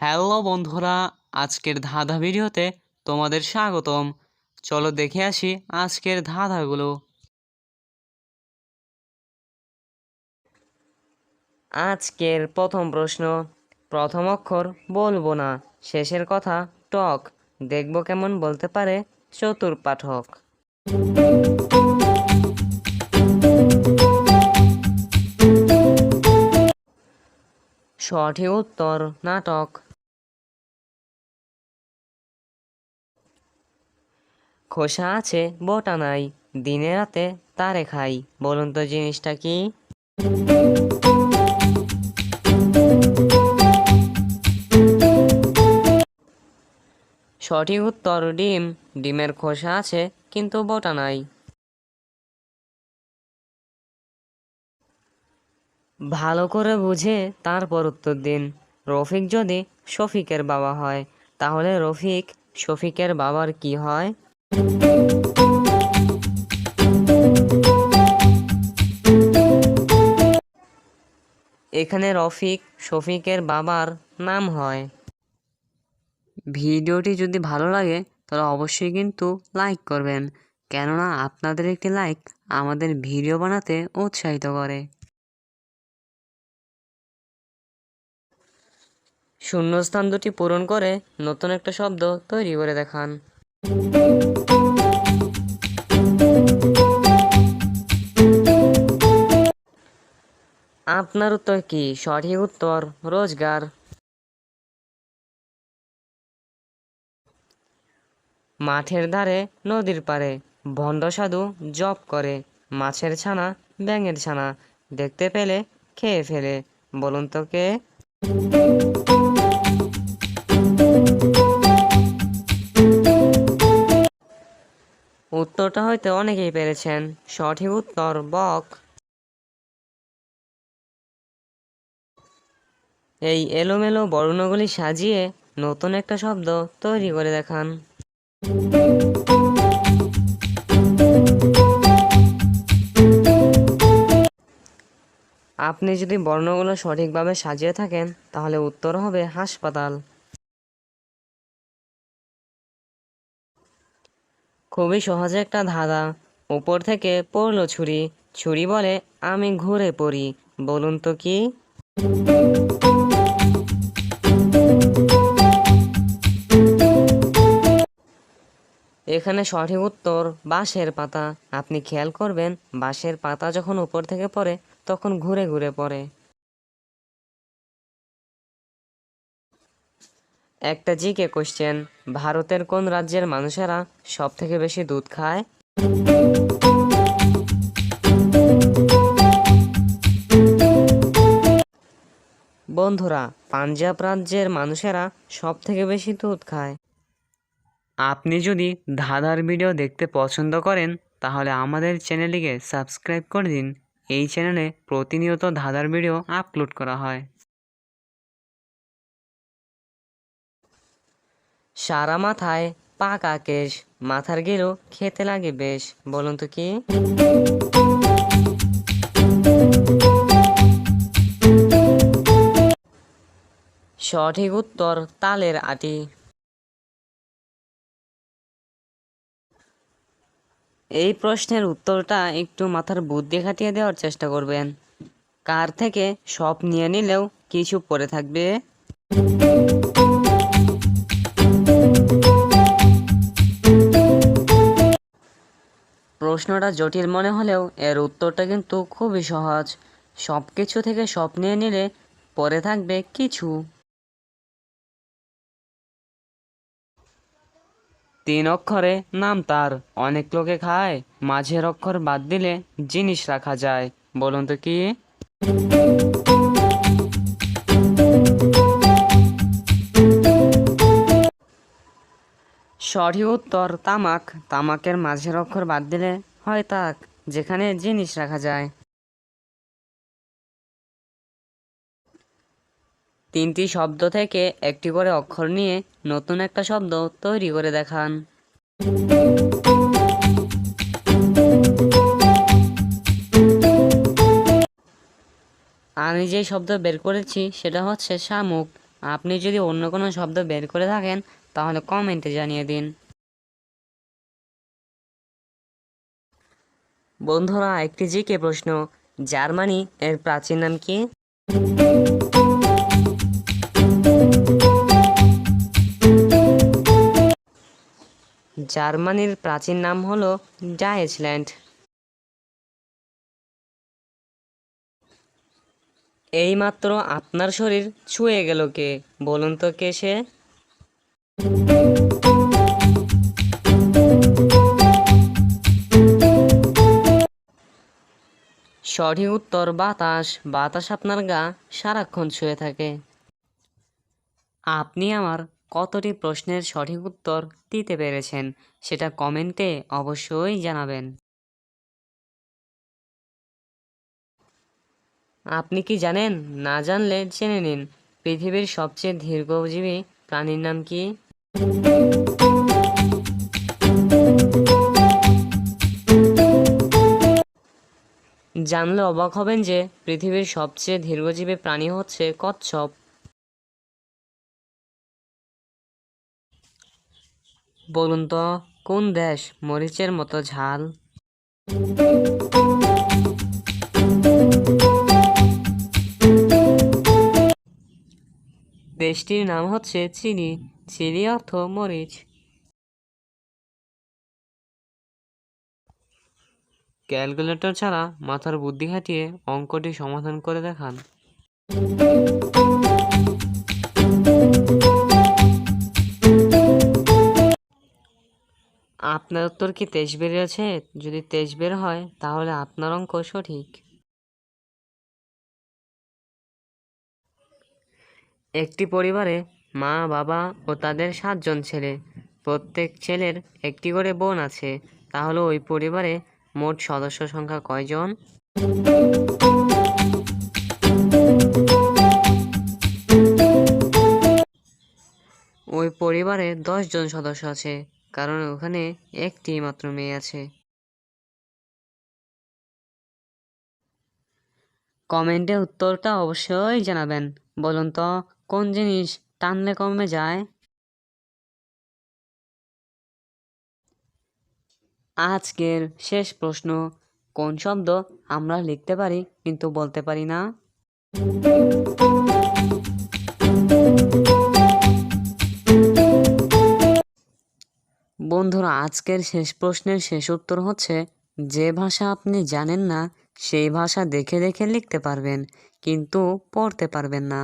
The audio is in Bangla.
হ্যালো বন্ধুরা, আজকের ধাঁধা ভিডিওতে তোমাদের স্বাগতম। চলো দেখে আসি আজকের ধাঁধাগুলো। আজকের প্রথম প্রশ্ন, প্রথম অক্ষর বলব না, শেষের কথা টক, দেখব কেমন বলতে পারে চতুর পাঠক সঠিক উত্তর, নাটক। খোসা আছে, বটা নাই। দিনে রাতে তারে খাই। বলুন তো জিনিসটা কি? সঠিক উত্তর, ডিম। ডিমের খোসা আছে, কিন্তু বটা নাই। ভালো করে বুঝে তারপর উত্তর দিন। রফিক যদি শফিকের বাবা হয়, তাহলে রফিক শফিকের বাবার কি হয়? এখানে রফিক, শফিকের বাবার নাম হয়। ভিডিওটি যদি ভালো লাগে, তাহলে অবশ্যই কিন্তু লাইক করবেন। কেননা আপনাদের একটি লাইক আমাদের ভিডিও বানাতে উৎসাহিত করে। শূন্যস্থান দুটি পূরণ করে নতুন একটা শব্দ তৈরি করে দেখান। আপনার উত্তর কি? সঠিক উত্তর, রোজগার। মাঠের ধারে, নদীর পারে ভণ্ড সাধু জপ করে, মাছের ছানা, ব্যাঙের ছানা, দেখতে পেলে খেয়ে ফেলে, বলুন তো কে? উত্তরটা হয়তো অনেকেই পেরেছেন। সঠিক উত্তর, বক। এই এলোমেলো বর্ণগুলি সাজিয়ে নতুন একটা শব্দ তৈরি করে দেখান। আপনি যদি বর্ণগুলো সঠিকভাবে সাজিয়ে থাকেন, তাহলে উত্তর হবে হাসপাতাল। খুবই সহজে একটা ধাঁধা উপর থেকে পড়ল ছুরি। ছুরি বলে, আমি ঘুরে পড়ি। বলুন তো কি? এখানে সঠিক উত্তর, বাঁশের পাতা। আপনি খেয়াল করবেন, বাঁশের পাতা যখন উপর থেকে পড়ে, তখন ঘুরে ঘুরে পড়ে। একটা জিকে কোশ্চেন ভারতের কোন রাজ্যের মানুষেরা সব থেকে বেশি দুধ খায়? বন্ধুরা, পাঞ্জাব রাজ্যের মানুষেরা সব থেকে বেশি দুধ খায়। আপনি যদি ধাঁধার ভিডিও দেখতে পছন্দ করেন, তাহলে আমাদের চ্যানেলটিকে সাবস্ক্রাইব করে দিন। এই চ্যানেলে প্রতিনিয়ত ধাঁধার ভিডিও আপলোড করা হয়। সারা মাথায় পাকা কেশ, মাথার গেলেও খেতে লাগে বেশ, বলুন তো কি? সঠিক উত্তর তালের আটি। এই প্রশ্নের উত্তরটা একটু মাথার বুদ্ধি খাটিয়ে দেওয়ার চেষ্টা করবেন। কার থেকে সব নিয়ে নিলেও কিছু পড়ে থাকবে? প্রশ্নটা জটিল মনে হলেও এর উত্তরটা কিন্তু খুবই সহজ। সব কিছু থেকে স্বপ্নে নিলে পরে থাকবে কিছু। তিন অক্ষরে নাম তার। অনেক লোকে খায়, মাঝের অক্ষর বাদ দিলে জিনিস রাখা যায়। বলুন তো কি? সঠিক উত্তর তামাক, তামাকের মাঝের অক্ষর বাদ দিলে হয় তাক, যেখানে জিনিস রাখা যায়। তিনটি শব্দ থেকে একটি করে অক্ষর নিয়ে নতুন একটা শব্দ তৈরি করে দেখান। আমি যে শব্দ বের করেছি, সেটা হচ্ছে শামুক। আপনি যদি অন্য কোনো শব্দ বের করে থাকেন তাহলে কমেন্টে জানিয়ে দিন। বন্ধুরা, একটি জিকে প্রশ্ন। জার্মানি এর প্রাচীন নাম কি? জার্মানির প্রাচীন নাম হলো ডায়েচল্যান্ড। এইমাত্র আপনার শরীর ছুঁয়ে গেল কে? বলুন তো কে সে? সঠিক উত্তর, বাতাস। বাতাস আপনার গা সারাক্ষণ শুয়ে থাকে। আপনি আমার কতটি প্রশ্নের সঠিক উত্তর দিতে পেরেছেন সেটা কমেন্টে অবশ্যই জানাবেন। আপনি কি জানেন? না জানলে জেনে নিন। পৃথিবীর সবচেয়ে দীর্ঘজীবী প্রাণীর নাম কি? জানলে অবাক হবেন যে পৃথিবীর সবচেয়ে দীর্ঘজীবী প্রাণী হচ্ছে কচ্ছপ। বলুন তো, কোন দেশ মরিচের মতো ঝাল? দেশটির নাম হচ্ছে চিনি চিনি অর্থ মরিচ। ক্যালকুলেটর ছাড়া মাথার বুদ্ধি খাটিয়ে অঙ্কটি সমাধান করে দেখান। আপনার উত্তর কি তেইশ বেরিয়েছে যদি তেইশ বের হয়, তাহলে আপনার অঙ্ক সঠিক। একটি পরিবারে মা, বাবা ও তাদের সাতজন ছেলে। প্রত্যেক ছেলের একটি করে বোন আছে। তাহলে ওই পরিবারে মোট সদস্য সংখ্যা কয়জন? ওই পরিবারে জন সদস্য আছে, কারণ ওখানে একটি মাত্র মেয়ে আছে। কমেন্টে উত্তরটা অবশ্যই জানাবেন। বলুন তো, কোন জিনিস টানলে কমে যায়? আজকের শেষ প্রশ্ন, কোন শব্দ আমরা লিখতে পারি কিন্তু বলতে পারি না? বন্ধুরা, আজকের শেষ প্রশ্নের শেষ উত্তর হচ্ছে, যে ভাষা আপনি জানেন না, সেই ভাষা দেখে দেখে লিখতে পারবেন। কিন্তু পড়তে পারবেন না।